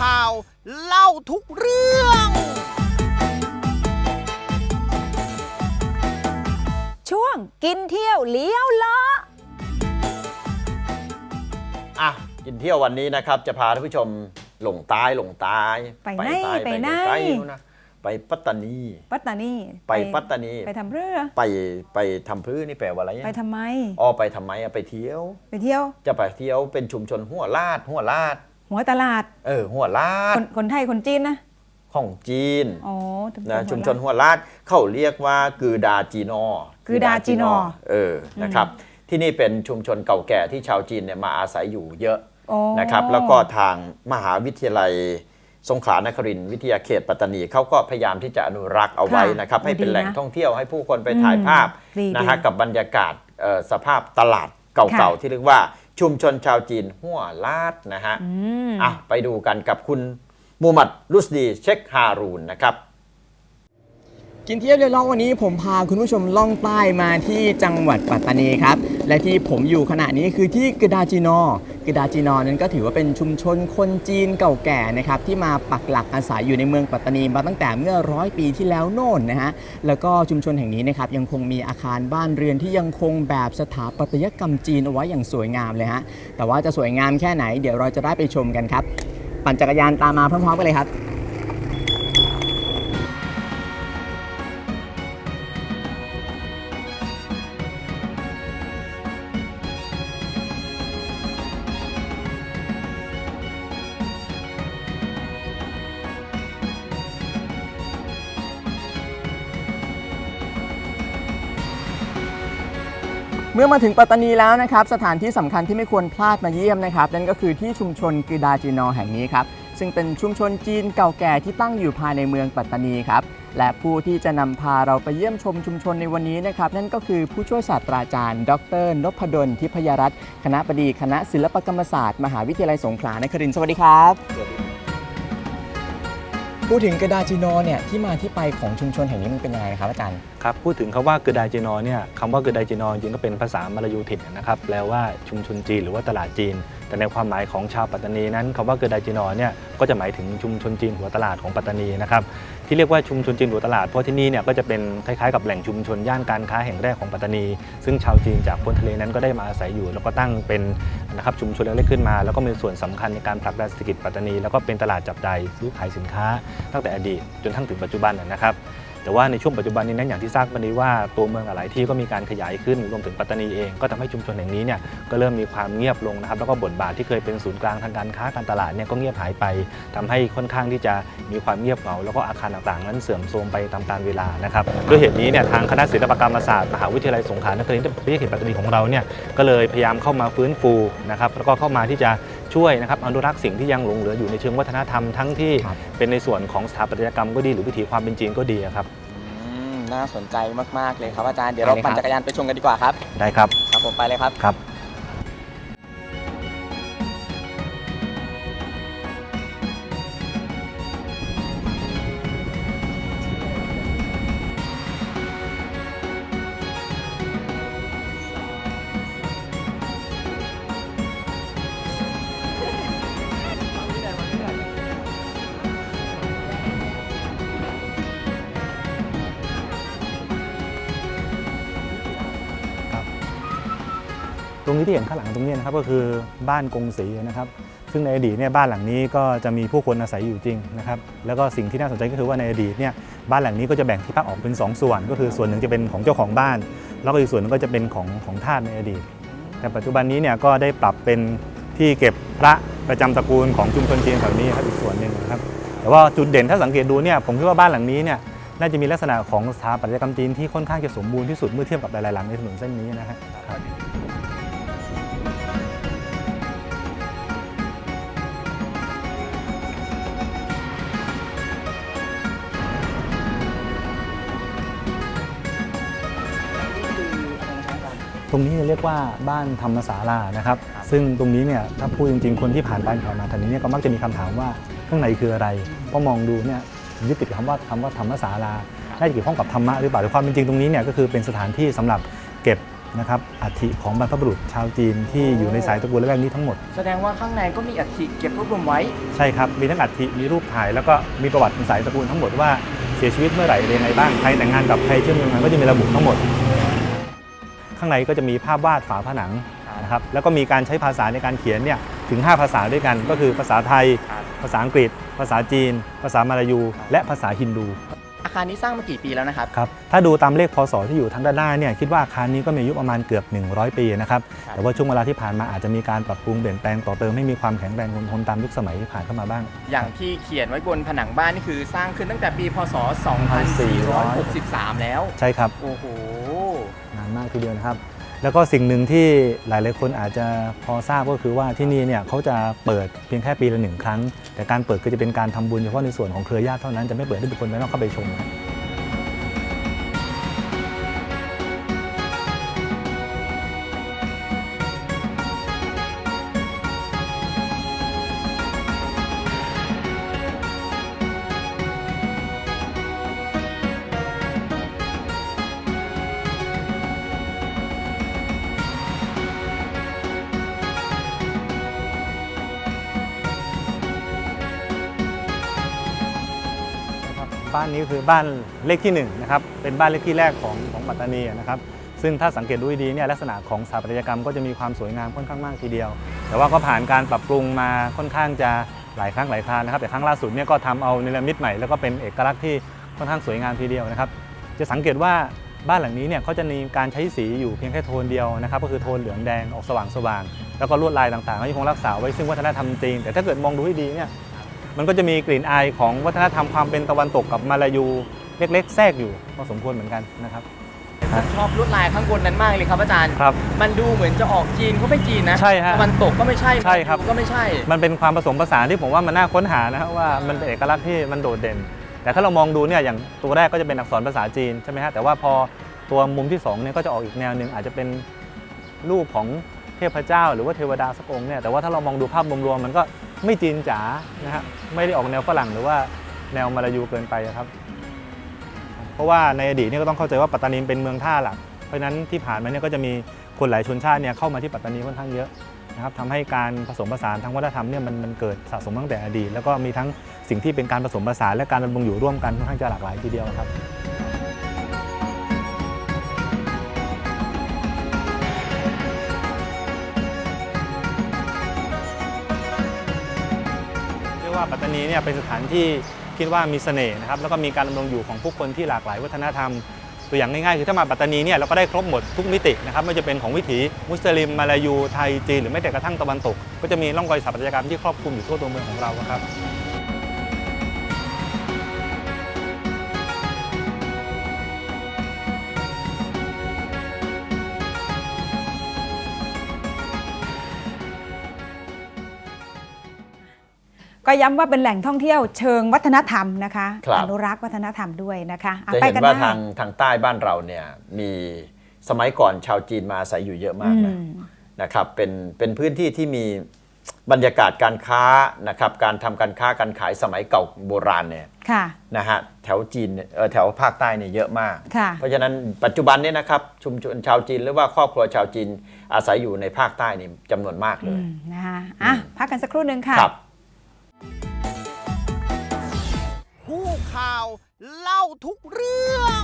ข่าว เล่าทุกเรื่อง ช่วงกินเที่ยวเลี้ยวเลาะอะกินเที่ยววันนี้นะครับจะพาท่านผู้ชมหลงใต้หลงใต้ไปไหนใต้ไปไหน ใต้นู่นนะไปปัตตานี ปัตตานีไปปัตตานี ไปทำเรือไปไปทำพื้นนี่แปลว่าอะไรไปทำไมอ๋อไปทำไมอะไปเที่ยว ไปเที่ยว จะไปเที่ยวเป็นชุมชนหัวลาดหัวลาด หัวตลาด เออหัวลาดคนคนไทยคนจีนนะของจีนอ๋อนะชุมชนหัวลาดเขาเรียกว่ากือดาจีนอกือดาจีนอเออนะครับที่นี่เป็นชุมชนเก่าแก่ที่ชาวจีนเนี่ยมาอาศัยอยู่เยอะอ๋อนะครับ แล้วก็ทางมหาวิทยาลัยสงขลานครินทร์วิทยาเขตปัตตานีเขาก็พยายามที่จะอนุรักษ์เอาไว้ค่ะนะครับ ให้เป็นดีนะแหล่งท่องเที่ยวให้ผู้คนไปถ่ายภาพดีนะฮะดีกับบรรยากาศเอ่อสภาพตลาด เก่าค่ะๆที่เรียกว่าชุมชนชาวจีนหัวลาดนะฮะอืมอะไปดูกันกับคุณมูฮัมหมัดรุสดีเชคฮารูนนะครับ กินเที่ยวเรือล่องวันนี้ผมพาคุณผู้ชมล่องใต้มาที่จังหวัดปัตตานีครับ และที่ผมอยู่ขณะนี้คือที่กระดาจีนอกระดาจีนอนั้นก็ถือว่าเป็นชุมชนคนจีนเก่าแก่นะครับที่มาปักหลักอาศัยอยู่ในเมืองปัตตานีมาตั้งแต่เมื่อร้อยปีที่แล้วโน่นนะฮะแล้วก็ชุมชนแห่งนี้นะครับยังคงมีอาคารบ้านเรือนที่ยังคงแบบสถาปัตยกรรมจีนเอาไว้อย่างสวยงามเลยฮะแต่ว่าจะสวยงามแค่ไหนเดี๋ยวเราจะได้ไปชมกันครับ ปั่นจักรยานตามมาพร้อมๆกันเลยครับ เมื่อมาถึงปัตตานีแล้วนะครับ สถานที่สำคัญที่ไม่ควรพลาดมาเยี่ยมนะครับ นั่นก็คือที่ชุมชนกือดาจีนอแห่งนี้ครับ ซึ่งเป็นชุมชนจีนเก่าแก่ที่ตั้งอยู่ภายในเมืองปัตตานีครับ และผู้ที่จะนำพาเราไปเยี่ยมชมชุมชนในวันนี้นะครับ นั่นก็คือผู้ช่วยศาสตราจารย์ ดรนพดลทิพยรัตน์คณะบดีคณะศิลปกรรมศาสตร์มหาวิทยาลัยสงขลานครินทร์สวัสดีครับพูดถึงกระดาจีนอเนี่ยที่มาที่ไปของชุมชนแห่งนี้มันเป็นยังไงครับอาจารย์ ครับพูดถึงคำว่าเกอไดจีนอเนี่ยคำว่าเกอไดจีนอจริงๆก็เป็นภาษามลายูถิ่นนะครับแปลว่าชุมชนจีนหรือว่าตลาดจีน แต่ในความหมายของชาวปัตตานีนั้นคำว่าเกอไดจีนอเนี่ยก็จะหมายถึงชุมชนจีนหัวตลาดของปัตตานีนะครับที่เรียกว่าชุมชนจีนหัวตลาดเพราะที่นี่เนี่ยก็จะเป็นคล้ายๆกับแหล่งชุมชนย่านการค้าแห่งแรกของปัตตานี ซึ่งชาวจีนจากพ้นทะเลนั้นก็ได้มาอาศัยอยู่ แล้วก็ตั้งเป็นนะครับชุมชนเล็กๆขึ้นมา แล้วก็มีส่วนสำคัญในการผลักดันเศรษฐกิจปัตตานี แล้วก็เป็นตลาดจับจ่ายซื้อขายสินค้า ตั้งแต่อดีตจนทั้งถึงปัจจุบันนะครับ แต่ว่าในช่วงปัจจุบันนี้นั้นอย่างที่ทราบกันดีว่าตัวเมืองหลายที่ก็มีการขยายขึ้นรวมถึงปัตตานีเองก็ทำให้ชุมชนแห่งนี้เนี่ยก็เริ่มมีความเงียบลงนะครับแล้วก็บทบาทที่เคยเป็นศูนย์กลางทางการค้าการตลาดเนี่ยก็เงียบหายไปทำให้ค่อนข้างที่จะมีความเงียบเหงาแล้วก็อาคารต่างๆ นั้นเสื่อมโทรมไปตามกาลเวลานะครับด้วยเหตุนี้เนี่ยทางคณะศิลปกรรมศาสตร์มหาวิทยาลัยสงขลานครินทร์วิทยาเขตปัตตานีของเราเนี่ยก็เลยพยายามเข้ามาฟื้นฟูนะครับแล้วก็เข้ามาที่จะ ช่วยนะครับอนุรักษ์สิ่งที่ยังหลงเหลืออยู่ในเชิงวัฒนธรรมทั้งที่ครับเป็นในส่วนของสถาปัตยกรรมก็ดีหรือวิถีความเป็นจีนก็ดีครับอืมน่าสนใจมาก ๆ เลยครับอาจารย์ เดี๋ยวเราปั่นจักรยานไปชมกันดีกว่าครับ ได้ครับ ครับผมไปเลยครับ ครับ ตรงนี้ที่เห็นข้างหลังตรงนี้นะครับก็คือบ้านกงสีนะครับซึ่งในอดีตเนี่ยบ้านหลังนี้ก็จะมีผู้คนอาศัยอยู่จริงนะครับแล้วก็สิ่งที่น่าสนใจก็คือว่าในอดีตเนี่ยบ้านหลังนี้ก็จะแบ่งที่พักออกเป็น 2 ส่วน ก็คือส่วนหนึ่งจะเป็นของเจ้าของบ้าน แล้วก็อีกส่วนหนึงก็จะเป็นของของทาสในอดีต แต่ปัจจุบันนี้เนี่ยก็ได้ปรับเป็นที่เก็บพระประจำตระกูลของชุมชนจีนแถวนี้ครับอีกส่วนหนึ่งนะครับแต่ว่าจุดเด่นถ้าสังเกตดูเนี่ยผมคิดว่าบ้านหลังนี้เนี่ยน่าจะมีลักษณะของสถาปัตยกรรมจีนที่ค่อนข้างจะสมบูรณ์ที่สุดเมื่อเทียบกับหลายๆหลังในถนนเส้นนี้นะครับ รงนี้เรียกว่าบ้านธรรมศาลานะครับ ซึ่งตรงนี้เนี่ยถ้าพูดจริงๆ คนที่ผ่านไปผ่านมาแถวนี้เนี่ยก็มักจะมีคำถามว่าข้างในคืออะไรเพราะมองดูเนี่ยยึดติดกับคำว่าคำว่าธรรมศาลาน่าจะเกี่ยวข้องกับธรรมะหรือเปล่าแต่ความเป็นจริงตรงนี้เนี่ยก็คือเป็นสถานที่สำหรับเก็บนะครับอัฐิของบรรพบุรุษชาวจีนที่อยู่ในสายตระกูลและแวกนี้ทั้งหมด แสดงว่าข้างในก็มีอัฐิเก็บรวบรวมไว้ ใช่ครับ มีทั้งอัฐิมีรูปถ่าย แล้วก็มีประวัติของสายตระกูลทั้งหมดว่าเสียชีวิตเมื่อไหร่เป็นยังไงบ้างใครแต่งงานกับใครเชื่อมโยงกันก็จะมีระบุทั้งหมดข้างในก็จะมีภาพวาดฝาผนังนะครับแล้วก็มีการใช้ภาษาในการเขียนเนี่ยถึง 5 ภาษาด้วยกัน ก็คือภาษาไทยครับภาษาอังกฤษ ภาษาจีน ภาษามาลายู และภาษาฮินดูอาคารนี้สร้างมากี่ปีแล้วนะครับครับ ถ้าดูตามเลขพศที่อยู่ทางด้านหน้าเนี่ยคิดว่าอาคารนี้ก็มีอายุประมาณเกือบ 100 ปีนะครับครับ แต่ว่าช่วงเวลาที่ผ่านมาอาจจะมีการปรับปรุงเปลี่ยนแปลงต่อเติมให้มีความแข็งแรงคงทนตามยุคสมัยที่ผ่านเข้ามาบ้าง อย่างที่เขียนไว้บนผนังบ้านนี่คือสร้างขึ้นตั้งแต่ปีพศ 2463 แล้ว ใช่ครับ โอ้โหนานมากทีเดียวนะครับ แล้วก็สิ่งหนึ่งที่หลายๆคนอาจจะพอทราบก็คือว่าที่นี่เนี่ยเขาจะเปิดเพียงแค่ปีละหนึ่งครั้ง แต่การเปิดก็จะเป็นการทำบุญเฉพาะในส่วนของเครือญาติเท่านั้นจะไม่เปิดให้บุคคลภายนอกเข้าไปชมครับ บ้านนี้คือบ้านเลขที่1นงนะครับเป็นบ้านเลขที่แรกของของปัตตานีนะครับซึ่งถ้าสังเกตดูดีเนี่ยลักษณะของสถาปัตยกรรมก็จะมีความสวยงามค่อนข้างมากทีเดียว แต่ว่าก็ผ่านการปรับปรุงมาค่อนข้างจะหลายครั้งหลายครานะครับแต่ครั้งล่าสุดเนี่ยก็ทำเอาเนรมิตใหม่แล้วก็เป็นเอกลักษณ์ที่ค่อนข้างสวยงามทีเดียวนะครับจะสังเกตว่าบ้านหลังนี้เนี่ยเขาจะมีการใช้สีอยู่เพียงแค่โทนเดียวนะครับก็คือโทนเหลืองแดงออกสว่างสว่างแล้วก็ลวดลายต่างๆก็ยังคงรักษาไว้ซึ่งวัฒนธรรมจีนแต่ถ้าเกิดมองดูให้ดีเนี่ย มันก็จะมีกลิ่นอายของวัฒนธรรมความเป็นตะวันตกกับมาลายูเล็ก ๆ แทรกอยู่พอสมควรเหมือนกันนะครับ ผมชอบลวดลายข้างบนนั้นมากเลยครับอาจารย์ ครับ มันดูเหมือนจะออกจีนก็ไม่จีนนะใช่ฮะตะวันตกก็ไม่ใช่ใช่ครับ ก็ไม่ใช่ มันเป็นความผสมผสานที่ผมว่ามันน่าค้นหานะครับว่ามันเป็นเอกลักษณ์ที่มันโดดเด่น แต่ถ้าเรามองดูเนี่ยอย่างตัวแรกก็จะเป็นอักษรภาษาจีนใช่ไหมฮะแต่ว่าพอตัวมุมที่สองเนี่ยก็จะออกอีกแนวหนึ่งอาจจะเป็นรูปของเทพเจ้า หรือว่าเทวดาสักองค์เนี่ยแต่ว่าถ้าเรามองดูภาพรวมๆมันก็ ไม่จีนจ๋านะฮะไม่ได้ออกแนวฝรั่งหรือว่าแนวมาลายูเกินไปอะครับ เพราะว่าในอดีตเนี่ยก็ต้องเข้าใจว่าปัตตานีเป็นเมืองท่าหลัก เพราะฉะนั้นที่ผ่านมาเนี่ยก็จะมีคนหลายชนชาติเนี่ยเข้ามาที่ปัตตานีค่อนข้างเยอะนะครับทำให้การผสมผสานทางวัฒนธรรมเนี่ยมันมันเกิดสะสมตั้งแต่อดีต แล้วก็มีทั้งสิ่งที่เป็นการผสมผสานและการดำรงอยู่ร่วมกันค่อนข้างจะหลากหลายทีเดียวครับ ปัตตานีเนี่ยเป็นสถานที่คิดว่ามีเสน่ห์นะครับแล้วก็มีการดำรงอยู่ของผู้คนที่หลากหลายวัฒนธรรม ตัวอย่างง่ายๆ คือถ้ามาปัตตานีเนี่ยเราก็ได้ครบหมดทุกมิตินะครับไม่ว่าจะเป็นของวิถีมุสลิมมาลายูไทยจีนหรือแม้แต่กระทั่งตะวันตก ก็จะมีร่องรอยสถาปัตยกรรมที่ครอบคลุมอยู่ทั่วตัวเมืองของเราครับ ก็ย้ำว่าเป็นแหล่งท่องเที่ยวเชิงวัฒนธรรมนะคะครับอนุรักษ์วัฒนธรรมด้วยนะคะอ่จะไปเห็นกันว่าได้ทางทางใต้บ้านเราเนี่ยมีสมัยก่อนชาวจีนมาอาศัยอยู่เยอะมากอืนะมนะครับเป็นเป็นพื้นที่ที่มีบรรยากาศการค้านะครับการทำการค้าการขายสมัยเก่าโบราณเนี่ยค่ะนะฮะแถวจีนเนี่ยเออแถวภาคใต้เนี่ยเยอะมากค่ะเพราะฉะนั้นปัจจุบันเนี่ยนะครับชุมชนชาวจีนหรือว่าครอบครัวชาวจีนอาศัยอยู่ในภาคใต้นี่จำนวนมากเลอืยมนะคะอะพักกันสักครู่หนึ่งค่ะ ผู้ข่าวเล่าทุกเรื่อง